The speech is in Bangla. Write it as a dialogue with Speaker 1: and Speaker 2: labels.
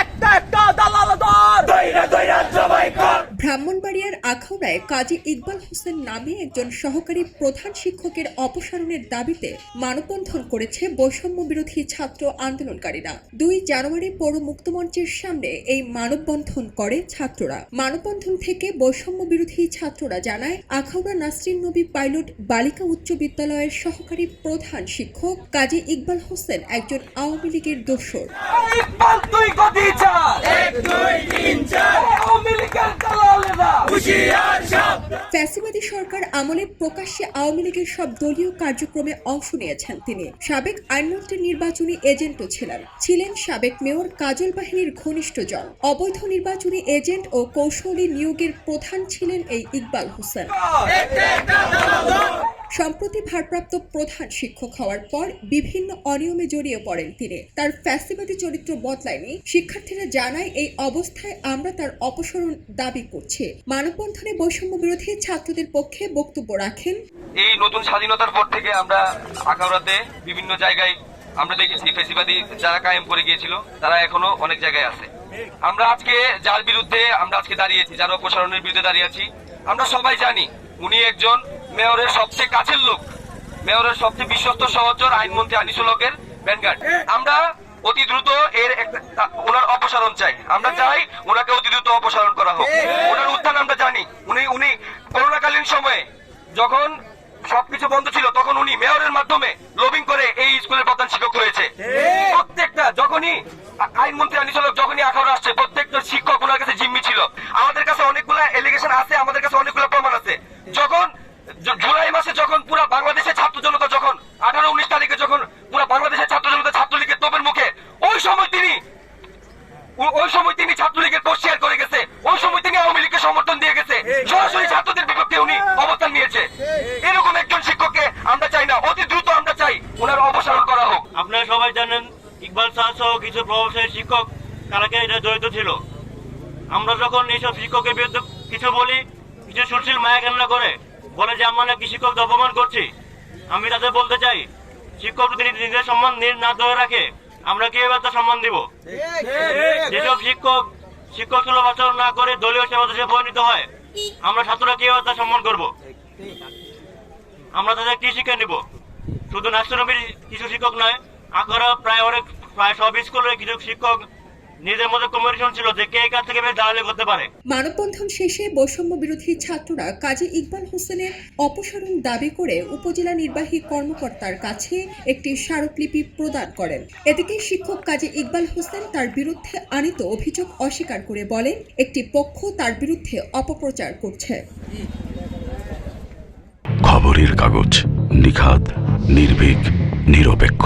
Speaker 1: একটা একটা দালাল দর। দইরা দইরা জবাই কর।
Speaker 2: ব্রাহ্মণবাড়িয়ার আখাউড়ায় কাজী ইকবাল হোসেন নামে একজন সহকারী প্রধান শিক্ষকের অপসারণের দাবিতে মানববন্ধন করেছে বৈষম্য বিরোধী ছাত্র আন্দোলনকারীরা। দুই জানুয়ারি পৌর মুক্তমঞ্চের সামনে এই মানববন্ধন করে ছাত্ররা। মানববন্ধন থেকে বৈষম্য বিরোধী ছাত্ররা জানায়, আখাউড়া নাসরিন নবী পাইলট বালিকা উচ্চ বিদ্যালয়ের সহকারী প্রধান শিক্ষক কাজী ইকবাল হোসেন একজন আওয়ামী লীগের দোসর
Speaker 1: ইকবাল তুই গদি চাল এক দুই তিন চার আওয়ামী লীগের দালালেরা হুশিয়ার সব
Speaker 2: ফ্যাসিবাদী সরকার আমলে প্রকাশ্যে আওয়ামী লীগের সব দলীয় কার্যক্রমে অংশ নিয়েছেন তিনি। সাবেক আইনমন্ত্রীর নির্বাচনী এজেন্টও ছিলেন। ছিলেন সাবেক মেয়র কাজল বাহিনীর ঘনিষ্ঠজন অবৈধ নির্বাচনী এজেন্ট ও কৌশলী নিয়োগের প্রধান ছিলেন এই ইকবাল হোসেন। সম্প্রতি ভারপ্রাপ্ত প্রধান শিক্ষক হওয়ার পর বিভিন্ন অনিয়মে জড়িয়ে পড়েন তিনি। তার ফ্যাসিবাদী চরিত্র বদলায়নি। শিক্ষার্থীরা জানায়, এই অবস্থায় আমরা তার অপসারণ দাবি করছি। মানববন্ধনে বৈষম্য বিরোধী ছাত্রদের পক্ষে বক্তব্য রাখেন।
Speaker 3: এই নতুন স্বাধীনতার পর থেকে আমরা আখাউড়াতে বিভিন্ন জায়গায় আমরা দেখেছি ফেসিবাদী যারা কায়েম করে গিয়েছিল, তারা এখনও অনেক জায়গায় আছে। আমরা আজকে যার বিরুদ্ধে আমরা আজকে দাঁড়িয়েছি, যার অপসারণের বিরুদ্ধে দাঁড়িয়ে আছি, আমরা সবাই জানি উনি একজন মেয়রের সবচেয়ে কাছের লোক, মেয়রের সবচেয়ে বিশ্বস্ত সহচর আইনমন্ত্রী আনিসুল হকের ব্যানগার্ড আমরা অতি দ্রুত এর ওনার অপসারণ চাই। আমরা চাই ওনাকে অতি দ্রুত অপসারণ করা হোক। ওনার উত্থান আমরা জানি। উনি উনি করোনাকালীন সময়ে যখন সবকিছু বন্ধ ছিল, তখন উনি মেয়রের মাধ্যমে লবিং করে এই স্কুলের প্রধান শিক্ষক হয়েছে। প্রত্যেকটা, যখনই আইনমন্ত্রী আনিসুল হক যখনই আখাউড়া আসছে, প্রত্যেকটা শিক্ষক ওনার কাছে জিম্মি ছিল। আমাদের কাছে অনেকগুলো এলিগেশন আছে, আমাদের কাছে অনেকগুলো প্রমাণ জুলাই মাসে যখন পুরো বাংলাদেশের ছাত্র জনতা যখন আঠারো উনিশ তারিখে যখন পুরো বাংলাদেশের ছাত্র জনতা ছাত্রলীগের তোপের মুখে, ওই সময় তিনি ওই সময় তিনি ছাত্রলীগের পোস্ট শেয়ার করে গেছে। ওই সময় তিনি আওয়ামী লীগকে সমর্থন দিয়ে গেছে। সরাসরি ছাত্রদের বিপক্ষে উনি অবস্থান নিয়েছে। এরকম একজন শিক্ষককে আমরা চাই না। অতি দ্রুত আমরা চাই ওনার অপসারণ করা হোক।
Speaker 4: আপনারা সবাই জানেন, ইকবাল শাহ সহ কিছু প্রভাবশালী শিক্ষক কারাকে এটা জড়িত ছিল? আমরা যখন এইসব শিক্ষকের বিরুদ্ধে কিছু বলি, কিছু সুশীল মায়া কান্না করে বলে যে আমরা নাকি শিক্ষকদের অপমান করছি? আমি তাদের বলতে চাই, শিক্ষক যদি নিজের সম্মান নি- ধরে রাখে, আমরা কীভাবে তার সম্মান দিব? যেসব শিক্ষক শিক্ষক সুলভ আচরণ না করে দলীয় দেশে পরিণত হয়, আমরা ছাত্ররা কীভাবে তার সম্মান করব? আমরা তাদের কি শিক্ষা নিব? শুধু নাস্টনবীর কিছু শিক্ষক নয় আকারা প্রায় অনেক, প্রায় সব স্কুলের কিছু শিক্ষক নিজেদের মধ্যে কম্পিটিশন ছিল যে কে কার থেকে বেশ দাঁড়ালে করতে পারে।
Speaker 2: মানববন্ধন শেষে বৈষম্য বিরোধী ছাত্ররা কাজী ইকবাল হোসেনের অপসারণ দাবি করে উপজেলা নির্বাহী কর্মকর্তার কাছে একটি স্মারকলিপি প্রদান করেন। এদিকে শিক্ষক কাজী ইকবাল হোসেন তার বিরুদ্ধে আনিত অভিযোগ অস্বীকার করে বলেন একটি পক্ষ তার বিরুদ্ধে অপপ্রচার করছে।
Speaker 5: খবরের কাগজ নিখাদ নির্ভীক নিরপেক্ষ।